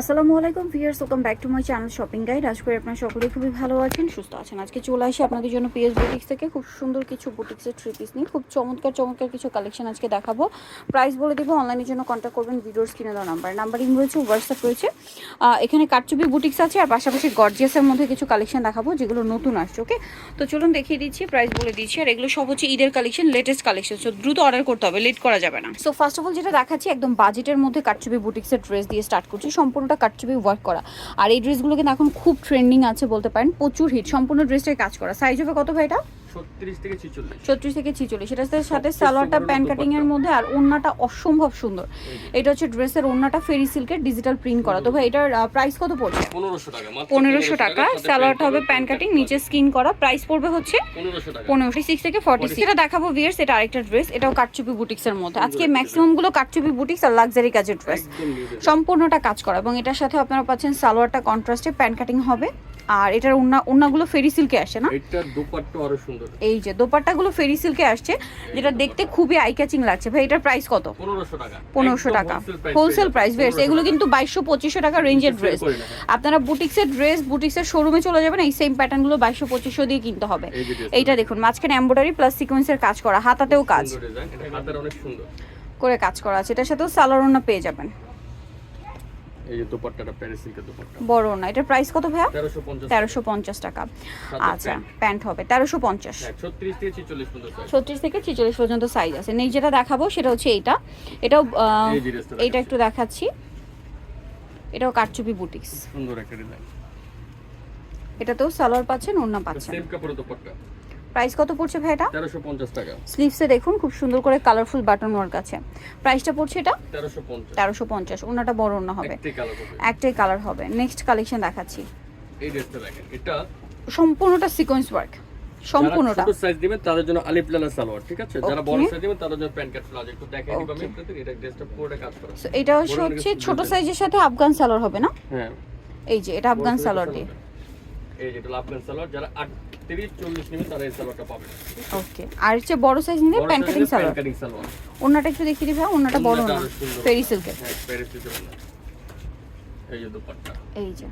আসসালামু আলাইকুম viewers welcome back to my channel shopping guide আজ করে আপনারা সকলেই খুবই ভালো আছেন, সুস্থ আছেন। আজকে চলে আসি আপনাদের জন্য পিএস বুটিক্স থেকে। খুব সুন্দর কিছু বুটিক্সের থ্রি পিস নিয়ে। খুব চমৎকার চমৎকার কিছু কালেকশন আজকে দেখাবো। প্রাইস বলে দেবো অনলাইনের জন্য কন্ট্যাক্ট করবেন ভিডিওর স্ক্রিনে দেওয়া নাম্বার নাম্বারিং রয়েছে হোয়াটসঅ্যাপ রয়েছে। এখানে কাটচুপি বুটিক্স আছে, আর পাশাপাশি গর্জিয়াসের মধ্যে কিছু কালেকশন দেখাবো, যেগুলো নতুন আসছে ওকে তো চলুন দেখিয়ে দিচ্ছি প্রাইস বলে দিচ্ছি। আর এগুলো সব হচ্ছে ঈদের কালেকশন লেটেস্ট কালেকশন সো দ্রুত অর্ডার করতে হবে লেট করা যাবে না। সো ফার্স্ট অফ অল যেটা দেখাচ্ছি, একদম বাজেটের মধ্যে কাটচুপি বুটিক্সের ড্রেস দিয়ে স্টার্ট করছি। সম্পূর্ণটা কাটচুপি ওয়ার্ক করা। আর এই ড্রেসগুলো কিন্তু এখন খুব ট্রেন্ডিং আছে বলতে পারেন, প্রচুর হিট সম্পূর্ণ ড্রেসটাই কাজ করা। সাইজ হবে কত ভাই এটা ছত্রিশ থেকে ছিচল্লিশ। সেটার সাথে- সালোয়ারটা প্যান্ট কাটিং এর মধ্যে আর ওড়নাটা অসম্ভব সুন্দর। এটা হচ্ছে ড্রেসের ওড়নাটা ফেরি সিল্কের ডিজিটাল প্রিন্ট করা। তো ভাই এটার প্রাইস কত পড়ছে? পনেরোশো টাকা সালোয়ারটা হবে প্যান্ট কাটিং নিচে স্কিন করা। প্রাইস পড়বে হচ্ছে পনেরোশো সিক্স থেকে ফর্টি এটা দেখাবো ভিয়ার্স এটা আরেকটা ড্রেস এটাও কাটচুপি বুটিক্স এর মধ্যে। আজকে ম্যাক্সিমামগুলো কাটচুপি বুটিক্স আর লাক্সারি কাজের ড্রেস। সম্পূর্ণটা কাজ করা এবং এটার সাথে আপনারা পাচ্ছেন সালোয়ারটা কন্ট্রাস্টে প্যান্ট কাটিং হবে। আর এটার ওড়না ওড়নাগুলো ফেরি সিল্কে আসে না? এটার দোপাট্টা আরও সুন্দর। এই যে দোপাট্টাগুলো ফেরি সিল্কে আসছে যেটা দেখতে খুবই আই ক্যাচিং লাগছে। ভাই এটার প্রাইস কত? পনেরোশো টাকা। Wholesale price. ভেস এগুলো কিন্তু বাইশশো পঁচিশশো টাকা রেঞ্জের ড্রেস। আপনারা বুটিক্সের ড্রেস বুটিক্সের শোরুমে চলে যাবেন এই সেম প্যাটার্নগুলো বাইশশো পঁচিশশো দিয়ে কিনতে হবে। এই এইটা দেখুন মাঝখানে এমব্রয়ডারি প্লাস সিকোয়েন্সের কাজ করা হাতাতেও কাজ। করে কাজ করা আছে এটার সাথেও সালোয়ার ওড়না পেয়ে যাবেন। এই যে দোপাট্টাটা প্যারিস সিল্কের দোপাট্টা। বড় ওড়না এটার প্রাইস কত ভাইয়া? তেরোশো পঞ্চাশ তেরোশো পঞ্চাশ টাকা। আচ্ছা প্যান্ট হবে তেরোশো পঞ্চাশ। হ্যাঁ ছত্রিশ থেকে পর্যন্ত থেকে ছিচল্লিশ পর্যন্ত সাইজ আছে। নেই যেটা দেখাবো সেটা হচ্ছে এইটা। এটাও এইটা একটু দেখাচ্ছি। এটাও কাটচুপি বুটিক্স। সুন্দর একটা ডিজাইন এটাতেও সালোয়ার পাচ্ছেন ওড়না পাচ্ছেন। সেম কাপড়ের দোপাট্টা। প্রাইস কত পড়ছে ভাই এটা তেরোশো পঞ্চাশ টাকা। স্লিভসে দেখুন খুব সুন্দর করে কালারফুল বাটন ওয়ার্ক আছে। প্রাইসটা পড়ছে এটা? তেরোশো পঞ্চাশ। তেরোশো পঞ্চাশ ওনাটা বড় ওড়না হবে। একটাই কালার হবে। একটাই কালার হবে। নেক্সট কালেকশন দেখাচ্ছি। এই ড্রেসটা দেখেন এটা সম্পূর্ণটা সিকোয়েন্স ওয়ার্ক সম্পূর্ণটা। ছোট সাইজ দিবেন তাদের জন্য আলিফ লালা সালোয়ার ঠিক আছে? যারা বড় সাইজ দিবেন তাদের জন্য প্যান্ট কাট প্লাজো একটু দেখাই দিবা আমি আপনাদের এটা ড্রেসটা পুরোটা কাজ করা। So, এটা হচ্ছে ছোট সাইজের সাথে আফগান সালোয়ার হবে না? হ্যাঁ। এই যে এটা আফগান সালোয়ার দিয়ে। এই যেটা আফগান সালোয়ার। যারা 38 40 নিবে তারা এই সালোয়ারটা পাবে। ওকে আর হচ্ছে বড় সাইজ নিলে বড় প্যান্ট কাটিং সাইজের সালোয়ার। Pant cutting salwar. ওনাটা একটু দেখিয়ে দিবে ওনাটা বড় ওড়নাটা না আরও সিল্কের হ্যাঁ সিল্কের এই যে দুপাট্টা। এই যে।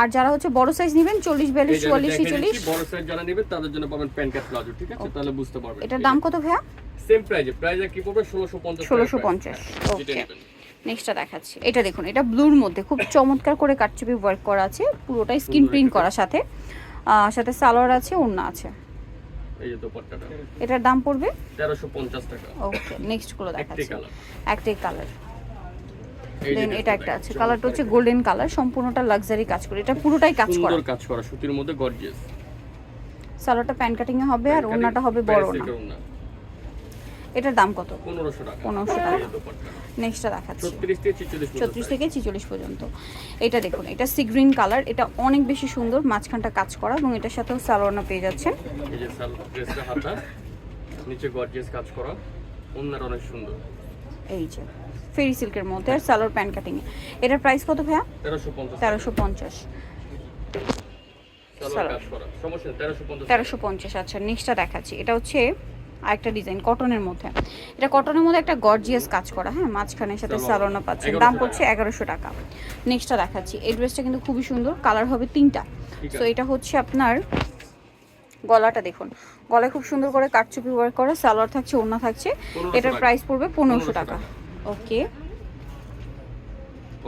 আর যারা হচ্ছে বড় সাইজ নেবেন চল্লিশ বিয়াল্লিশ এই যে আমি চুয়াল্লিশ দেখাই ছিচল্লিশ। দিচ্ছি, বড় সাইজ যারা নেবে তাদের জন্য পাবেন প্যান্ট কাট প্লাজো ঠিক আছে? তাহলে বুঝতে পারবেন। এটার দাম কত ভাইয়া? সেম প্রাইজে প্রাইজে কি পড়বে? 1650 ষোলোশো পঞ্চাশ। ওকে নেক্সটটা দেখাচ্ছি। এটা দেখুন এটা ব্লুর মধ্যে। খুব চমৎকার করে কাটচুপি ওয়ার্ক করা আছে। পুরোটাই স্কিন প্রিন্ট একটা করা সাথে। সাথে সালোয়ার আছে ওড়না আছে। এই যে দুপাট্টাটা। এটার দাম পড়বে? 1350 টাকা। ওকে নেক্সটগুলো দেখাচ্ছি। একটাই কালার। দেন এটা একটা আছে। কালারটা হচ্ছে গোল্ডেন কালার সম্পূর্ণটা লাক্সারি কাজ করে। এটা পুরোটাই কাজ করা। সুন্দর কাজ করা সুতির মধ্যে গর্জিয়াস সালোয়ারটা প্যান্ট কাটিং এ হবে আর ওড়নাটা হবে বড় না এটার দাম কত? 1500 টাকা। 1500 টাকা। এই যে দুপাট্টা নেক্সটটা দেখাচ্ছি। 36 থেকে 46 ছত্রিশ থেকে ছিচল্লিশ পর্যন্ত। এটা দেখুন এটা সি গ্রিন কালার এটা অনেক বেশি সুন্দর মাঝখানটা কাজ করা এবং এটার সাথেও সালোয়ারনা পেয়ে যাচ্ছেন। নিচে গর্জিয়াস কাজ করা ওন্নার অনেক সুন্দর। এই যে ফেরি সিল্কের মধ্যে আর সালোয়ার প্যান্ট কাটিং এটার প্রাইস কত ভাইয়া? তেরোশো পঞ্চাশ সালোয়ার কাজ করা। সমস্যা নেই, 1350 তেরোশো পঞ্চাশ আচ্ছা নেক্সটটা দেখাচ্ছি। এটা হচ্ছে আরেকটা ডিজাইন কটনের মধ্যে। এটা কটনের মধ্যে একটা গর্জিয়াস কাজ করা হ্যাঁ? মাঝখানের সাথে। সালোনা পাচ্ছেন। দাম। পড়ছে এগারোশো টাকা। নেক্সটটা দেখাচ্ছি। এই ড্রেসটা কিন্তু খুবই সুন্দর কালার হবে তিনটা। সো তো এটা হচ্ছে আপনার গলাটা দেখুন। গলায় খুব সুন্দর করে কাটচুপি ওয়ার্ক করা সালোয়ার থাকছে ওড়না থাকছে। এটার প্রাইস পড়বে পনেরোশো 1500 টাকা। টাকা। ওকে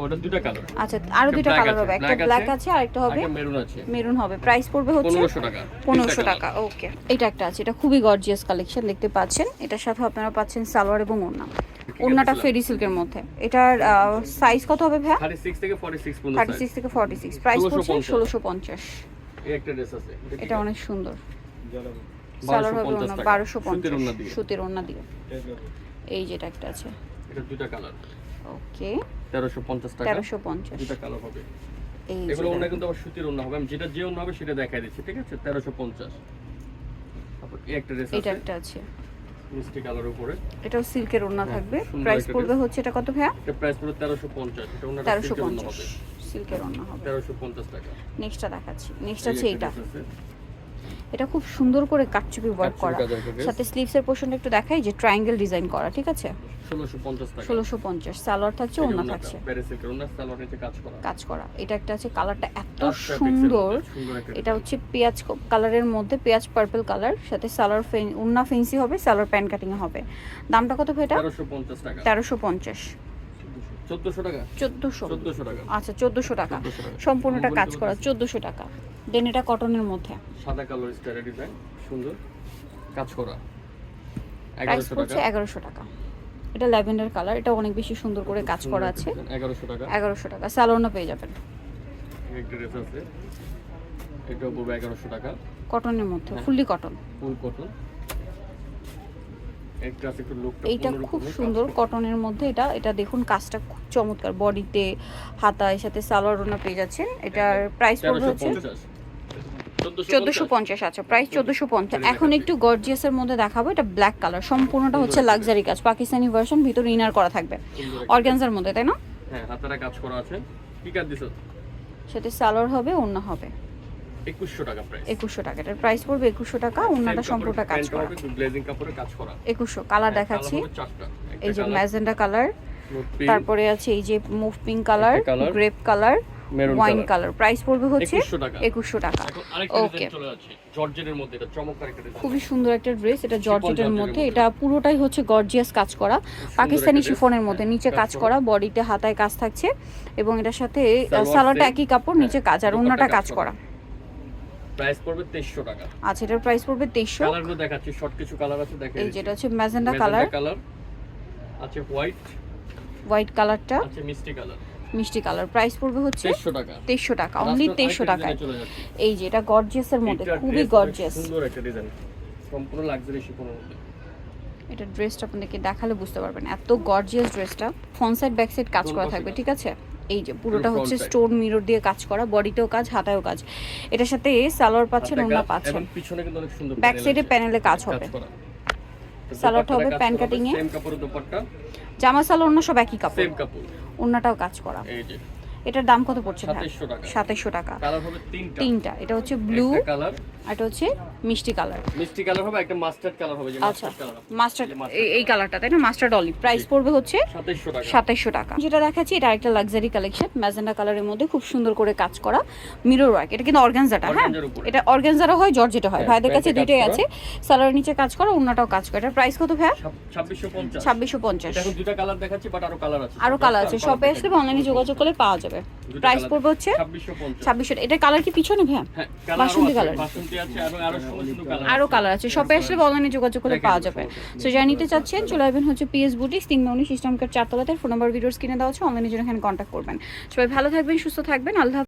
ওটা দুটো কালার আচ্ছা আরও black কালার হবে। একটা ব্ল্যাক আছে, আর একটা হবে মেরুন আছে। মেরুন হবে। প্রাইস পড়বে হচ্ছে 1500 টাকা। পনেরোশো তিনটা টাকা ওকে এটা একটা আছে এটা খুবই গর্জিয়াস কালেকশন দেখতে পাচ্ছেন। এটার সাথে আপনারা পাচ্ছেন সালোয়ার এবং ওড়না। ওড়নাটা ফেরি সিল্কের মধ্যে। এটার সাইজ কত হবে ভাইয়া? 36 থেকে 46 পর্যন্ত থার্টি size। সিক্স থেকে ফর্টি সিক্স প্রাইস পড়ছে 1650 ষোলোশো পঞ্চাশ। এই একটা ড্রেস আছে। এটা অনেক সুন্দর। সালোয়ার হবে ওড়না টাকা। বারোশো সুতির পঞ্চাশ ওড়না দিয়ে। সুতির ওড়না দিয়ে। এই যেটা একটা আছে। এটা দুটো কালার ওকে। 1350 টাকা। তেরোশো পঞ্চাশ। দুটো কালার হবে। এগুলো। ওনা কিন্তু আবার সুতির ওনা হবে। আমি যেটা যে ওনা হবে সেটা দেখাই দিচ্ছি ঠিক আছে? 1350 তারপর এই একটা ড্রেস এটা আছে। একটা আছে। মিষ্টি কালার উপরে। এটাও সিল্কের ওড়না হ্যাঁ, থাকবে। প্রাইস পড়বে হচ্ছে এটা কত ভাইয়া? এটা প্রাইস পড়বে 1350 এটা ওনাটা তেরোশো সিল্কের ওনা হবে। সিল্কের ওড়না হবে। 1350 টাকা। নেক্সটটা দেখাচ্ছি। নেক্সট আছে। এটা। এটা খুব সুন্দর করে কাটচুপি ওয়ার্ক করা। সাথে স্লিভসের পোর্শনটা একটু দেখাই যে ট্রায়াঙ্গেল ডিজাইন করা ঠিক আছে? ষোলোশো পঞ্চাশ টাকা। ষোলোশো পঞ্চাশ সালোয়ার থাকছে ওনা ওড়নাটা, থাকছে। কাজ করা। কাজ করা এটা একটা আছে কালারটা এত সুন্দর। মধ্যে সুন্দর এটা হচ্ছে পেঁয়াজ কালারের মধ্যে পেঁয়াজ পার্পল কালার সাথে সালোয়ার ফেন উন্না ফেন্সি হবে সালোয়ার প্যান্ট কাটিং হবে। দামটা কত এটা? তেরোশো পঞ্চাশ টাকা। তেরোশো পঞ্চাশ চোদ্দশো টাকা। চোদ্দোশো। চোদ্দশো টাকা। আচ্ছা চোদ্দোশো 1400 টাকা। সম্পূর্ণটা কাজ করা চোদ্দোশো টাকা। দেন এটা কটনের মধ্যে। সাদা কালার স্টাইলের ডিজাইন সুন্দর। কাজ করা। প্রাইস এগারোশো পড়ছে টাকা। এটা ল্যাভেন্ডার কালার এটা অনেক বেশি সুন্দর করে কাজ করা আছে। এগারোশো টাকা। এগারোশো টাকা। স্যালোনা পেয়ে যাবেন। একটা ড্রেস আছে। এটাও পড়বে এগারোশো টাকা। কটনের মধ্যে। ফুললি কটন ফুল কটন একটা আছে একটু লুকটা এইটা খুব সুন্দর কটনের মধ্যে এটা এটা দেখুন কাজটা খুব চমৎকার। বডিতে হাতায় সাথে সালোয়ার ওনা পেয়ে যাচ্ছেন। এটার প্রাইস পড়বে হচ্ছে চোদ্দোশো পঞ্চাশ আচ্ছা প্রাইস চোদ্দোশো পঞ্চাশ। এখন একটু গর্জিয়াসের মধ্যে দেখাবো এটা ব্ল্যাক কালার সম্পূর্ণটা হচ্ছে লাক্সারি কাজ। পাকিস্তানি ভার্সন ভিতরে ইনার করা থাকবে। অর্গানজার মধ্যে তাই না? হ্যাঁ হাতারা কাজ করা আছে। কি কাজ দিছো? সাথে সালোয়ার হবে ওন্না হবে। টাকা প্রাইস একুশশো টাকা। এটার প্রাইস পড়বে টাকা সম্পূর্ণটা কাজ করা। গ্লেজিং কাপড়ে কাজ করা। একুশশো কালার হ্যাঁ, দেখাচ্ছি। এই যে ম্যাজেন্ডা কালার তারপরে আছে এই যে mauve pink colour grape colour wine colour price পড়বে হচ্ছে 2100 টাকা। একুশশো টাকা। জর্জেটের মধ্যে। এটা চমৎকার একটা ডিজাইন খুবই সুন্দর একটা ড্রেস এটা জর্জেটের মধ্যে। এটা পুরোটাই হচ্ছে গর্জিয়াস কাজ করা। পাকিস্তানি শিফনের মধ্যে। নিচে কাজ করা। বডিতে হাতায় কাজ থাকছে। এবং এটার সাথে সালোয়ারটা একই কাপড় নিচে হ্যাঁ, কাজ আর অন্যটা কাজ করা। প্রাইস পড়বে 2300 টাকা। আচ্ছা এটার প্রাইস পড়বে তেইশশো। কালারগুলো দেখাচ্ছি শর্ট কিছু কালার আছে দেখেন এই যেটা হচ্ছে ম্যাজেন্ডা কালার কালার আছে হোয়াইট হোয়াইট কালারটা আছে মিষ্টি কালার মিষ্টি কালার প্রাইস পড়বে হচ্ছে 2300 টাকা। তেইশশো টাকা। অনলি Last তেইশশো আরেকটা টাকায়। design চলে যাচ্ছে। এই যে এটা গর্জিয়াসের মধ্যে খুবই গর্জিয়াস সুন্দর একটা ডিজাইন সম্পূর্ণ লাক্সারি শিফনের মধ্যে। এটা ড্রেসটা আপনাদেরকে দেখালে বুঝতে পারবেন। এত গর্জিয়াস ড্রেসটা ফ্রন্ট সাইড ব্যাক সাইড কাজ করা থাকবে ঠিক আছে? এই যে পুরোটা হচ্ছে স্টোন মিরর দিয়ে কাজ করা বডিতেও কাজ হাতায়ও কাজ। এটার সাথে সালোয়ার পাচ্ছেন ওনা পাচ্ছেন পিছনে কিন্তু অনেক সুন্দর ব্যাক সাইডে প্যানেলে কাজ হবে। সালোয়ারটা হবে প্যান কাটিং এ। জামা সালোয়ার অন্য সব একই কাপড়। সেম কাপড়। ওনাটাও কাজ করা। এই যে। এটার দাম কত পড়ছে ভাই? 2700 টাকা। তিনটা। এটা হচ্ছে ব্লু কালার আর এটা হচ্ছে মিষ্টি কালার মিষ্টি কালার হবে একটা মাস্টার্ড কালার হবে আচ্ছা। মাস্টার্ড এই কালারটা তাই না? মাস্টার্ড অলিভ প্রাইস পড়বে হচ্ছে 2700 টাকা। যেটা দেখাচ্ছি এটা একটা লাক্সারি কালেকশন ম্যাজেন্ডা কালারের মধ্যে খুব সুন্দর করে কাজ করা মিরর ওয়ার্ক এটা কিন্তু অর্গানজাটা হ্যাঁ। এটা অর্গানজারও হয় জর্জেটা হয়। হ্যাঁ, ভাইদের কাছে দুইটাই আছে। সালোয়ারের নিচে কাজ করা অন্যটাও কাজ করা। এটার প্রাইস কত 2650 ছাব্বিশশো পঞ্চাশ। কালার দেখাচ্ছি বাট আরও কালার আছে। আরও কালার আছে। শপে আসলে অনলাইনে যোগাযোগ করলে পাওয়া যাবে। প্রাইস পড়বে হচ্ছে ছাব্বিশশো এটা কালার কি পিছনে ভাইয়া? হ্যাঁ বাসন্তী কালার আরও কালার আছে। শপে আসলে অনলাইনে যোগাযোগ করে পাওয়া যাবে। সো যারা নিতে চাচ্ছেন চলে আসবেন হচ্ছে পিএস বুটিক তিন মৌনি সিস্টেম কার্ড চারতলাতে। ফোন নাম্বার ভিডিওস কিনে দেওয়া হচ্ছে অনলাইনে জন্য এখানে কন্ট্যাক্ট করবেন। সবাই ভালো থাকবেন সুস্থ থাকবেন। আল্লাহ।